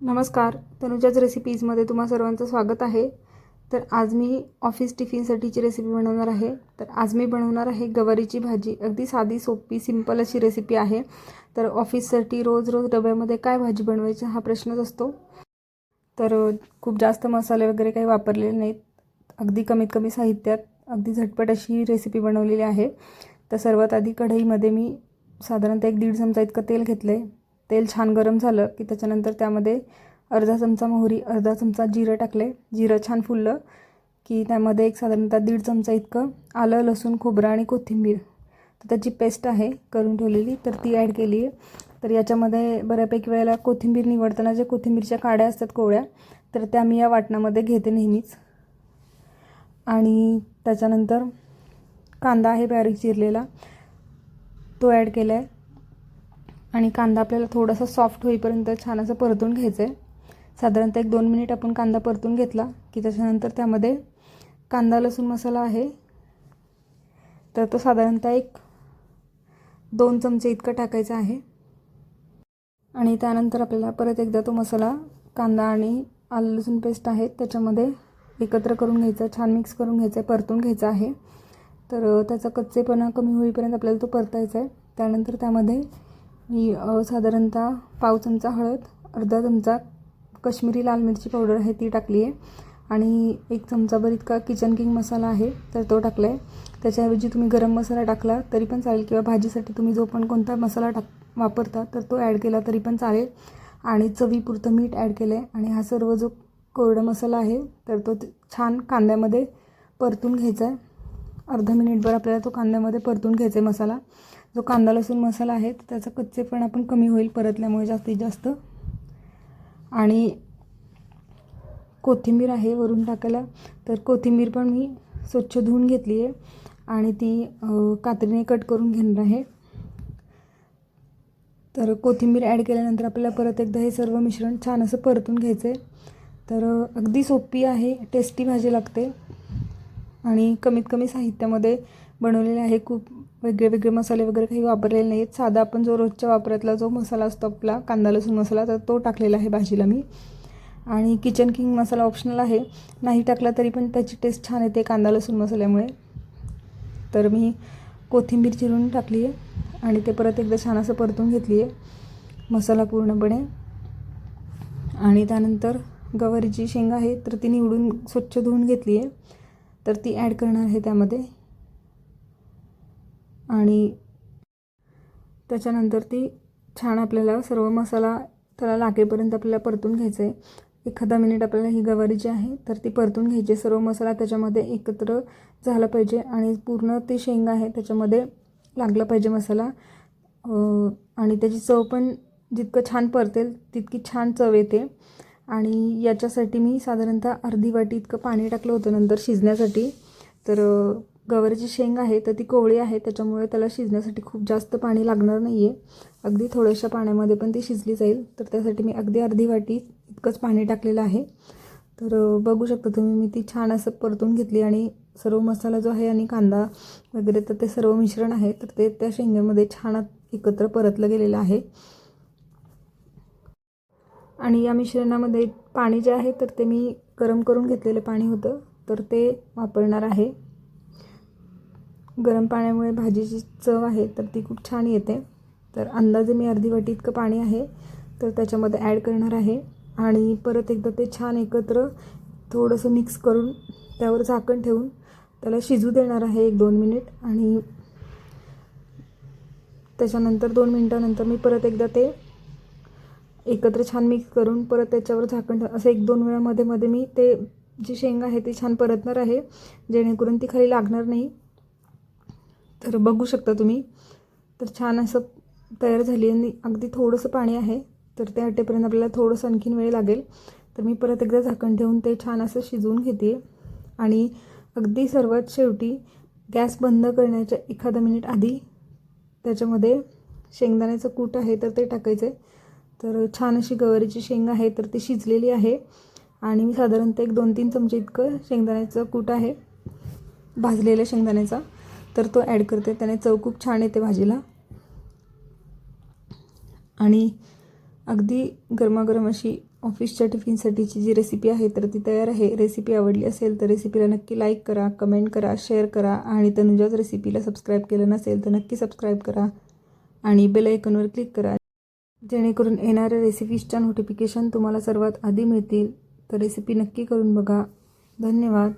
नमस्कार तनुजाच रेसिपीजमध्ये तुम्हा सर्वांचं स्वागत आहे. तर आज मी ऑफिस टिफिनसाठीची रेसिपी बनवणार आहे. तर आज मी बनवणार आहे गवारीची भाजी. अगदी साधी सोपी सिंपल अशी रेसिपी आहे. तर ऑफिससाठी रोज रोज डब्यामध्ये काय भाजी बनवायची हा प्रश्नच असतो. तर खूप जास्त मसाले वगैरे काही वापरलेले नाहीत. अगदी कमीत कमी साहित्यात अगदी झटपट अशी रेसिपी बनवलेली आहे. तर सर्वात आधी कढईमध्ये मी साधारणतः एक दीड चमचा इतकं तेल घेतलं आहे तेल छान गरम झालं की त्याच्यानंतर त्यामध्ये अर्धा चमचा मोहरी अर्धा चमचा जिरं टाकले. जिरं छान फुललं की त्यामध्ये एक साधारणतः दीड चमचा इतकं आलं लसूण खोबरं आणि कोथिंबीर. तर त्याची पेस्ट आहे करून ठेवलेली तर ती ॲड केली आहे. तर याच्यामध्ये बऱ्यापैकी वेळेला कोथिंबीर निवडताना ज्या कोथिंबीरच्या काड्या असतात कोवळ्या तर त्या मी या वाटणामध्ये घेते नेहमीच. आणि त्याच्यानंतर कांदा आहे बारीक चिरलेला. तो ॲड केला आहे आणि कांदा आपल्याला थोडासा सॉफ्ट होईपर्यंत छान असं परतून घ्यायचं आहे साधारणतः एक दोन मिनिट आपण कांदा परतून घेतला की त्याच्यानंतर त्यामध्ये कांदा लसूण मसाला आहे. तर तो साधारणतः एक दोन चमचे इतकं टाकायचा आहे. आणि त्यानंतर आपल्याला परत एकदा तो मसाला कांदा आणि आलं लसूण पेस्ट आहे त्याच्यामध्ये एकत्र करून घ्यायचा छान मिक्स करून घ्यायचा आहे परतून घ्यायचा आहे. तर त्याचा कच्चेपणा कमी होईपर्यंत आपल्याला तो परतायचा आहे. त्यानंतर त्यामध्ये मी साधारणतः पाव चमचा हळद अर्धा चमचा कश्मीरी लाल मिरची पावडर आहे ती टाकली आहे आणि एक चमचाभर इतका किचन किंग मसाला आहे तर तो टाकला आहे त्याच्याऐवजी तुम्ही गरम मसाला टाकला तरी पण चालेल किंवा भाजीसाठी तुम्ही जो पण कोणता मसाला टाक वापरता तर तो ॲड केला तरी पण चालेल. आणि चवीपुरतं मीठ ॲड केलं आहे आणि हा सर्व जो कोरडा मसाला आहे तर तो छान कांद्यामध्ये परतून घ्यायचा आहे अर्धा मिनिटभर आपल्याला तो कांद्यामध्ये परतून घ्यायचा आहे मसाला. जो कांदा लसूण मसाला आहे तर त्याचा कच्चेपण आपण कमी होईल परतल्यामुळे जास्तीत जास्त. आणि कोथिंबीर आहे वरून टाकायला तर कोथिंबीर पण मी स्वच्छ धुवून घेतली आहे आणि ती कात्रीने कट करून घेणार आहे. तर कोथिंबीर ॲड केल्यानंतर आपल्याला परत एकदा हे सर्व मिश्रण छान असं परतून घ्यायचं आहे तर अगदी सोपी आहे टेस्टी भाजी लागते. आणि कमीत कमी साहित्यामध्ये बनवलेले आहे. खूप वेगळे वेगळे मसाले वगैरे काही वापरलेले नाहीत. साधा आपण जो रोजच्या वापरातला जो मसाला असतो आपला कांदा लसूण मसाला तर तो टाकलेला आहे भाजीला मी. आणि किचन किंग मसाला ऑप्शनल आहे. नाही टाकला तरी पण त्याची टेस्ट छान येते कांदा लसूण मसाल्यामुळे. तर मी कोथिंबीर चिरून टाकली आहे आणि ते परत एकदा छान असं परतून घेतली आहे. मसाला पूर्णपणे. आणि त्यानंतर गवारीची शेंगा आहे तर ती निवडून स्वच्छ धुवून घेतली आहे. तर ती ॲड करणार आहे त्यामध्ये. आणि त्याच्यानंतर ती छान आपल्याला सर्व मसाला त्याला लागेपर्यंत आपल्याला परतून घ्यायचं आहे एखादा मिनिट आपल्याला ही गवारी जी आहे तर ती परतून घ्यायची. सर्व मसाला त्याच्यामध्ये एकत्र झाला पाहिजे आणि पूर्ण ते शेंगा आहे त्याच्यामध्ये लागला पाहिजे मसाला. आणि त्याची चव पण जितकं छान परतेल तितकी छान चव येते. आणि याच्यासाठी मी साधारणतः अर्धी वाटी इतकं पाणी टाकलं होतं नंतर शिजण्यासाठी. तर गवारीची शेंग आहे तर ती कोवळी आहे त्याच्यामुळे त्याला शिजण्यासाठी खूप जास्त पाणी लागणार नाही आहे अगदी थोड्याशा पाण्यामध्ये पण ती शिजली जाईल. तर त्यासाठी मी अगदी अर्धी वाटी इतकंच पाणी टाकलेलं आहे. तर बघू शकता तुम्ही मी ती छान असं परतून घेतली आणि सर्व मसाला जो आहे आणि कांदा वगैरे तर ते सर्व मिश्रण आहे. तर ते त्या शेंग्यामध्ये छान एकत्र परतलं गेलेलं आहे. आणि या मिश्रणामध्ये पाणी जे आहे तर ते मी गरम करून घेतलेलं पाणी होतं. तर ते वापरणार आहे. गरम पाण्यामुळे भाजीची चव आहे तर ती खूप छान येते. तर अंदाजे मी अर्धी वाटी इतकं पाणी आहे तर त्याच्यामध्ये ॲड करणार आहे. आणि परत एकदा ते छान एकत्र थोडंसं मिक्स करून त्यावर झाकण ठेवून त्याला शिजू देणार आहे एक दोन मिनिट आणि त्याच्यानंतर दोन मिनटानंतर मी परत एकदा ते एकत्र छान मिक्स करून परत त्याच्यावर झाकण असं एक दोन वेळामध्ये मध्ये मी ते जी शेंग आहे ती छान परतणार आहे. जेणेकरून ती खाली लागणार नाही. तर बघू शकता तुम्ही. तर छान असं तयार झाली आणि अगदी थोडंसं पाणी आहे. तर ते आटेपर्यंत आपल्याला थोडंसं आणखीन वेळ लागेल. तर मी परत एकदा झाकण ठेवून ते छान असं शिजवून घेते. आणि अगदी सर्वात शेवटी गॅस बंद करण्याच्या एखादा मिनिट आधी त्याच्यामध्ये शेंगदाण्याचं कूट आहे तर ते टाकायचं आहे तर छान अशी गवारीची शेंग आहे तर ती शिजलेली आहे. आणि मी साधारणतः एक दोन तीन चमचे इतकं शेंगदाण्याचं कूट आहे भाजलेल्या शेंगदाण्याचा. तर तो ॲड करते. त्याने चव खूप छान येते भाजीला. आणि अगदी गरमागरम अशी ऑफिसच्या टिफिनसाठीची जी रेसिपी आहे तर ती तयार आहे. रेसिपी आवडली असेल तर रेसिपीला नक्की लाईक करा कमेंट करा शेअर करा. आणि तनुजाच रेसिपीला सबस्क्राईब केलं नसेल तर नक्की सबस्क्राईब करा. आणि बेल क्लिक करा. जेणेकरून येणाऱ्या रेसिपीजच्या नोटिफिकेशन तुम्हाला सर्वात आधी मिळतील. तर रेसिपी नक्की करून बघा. धन्यवाद.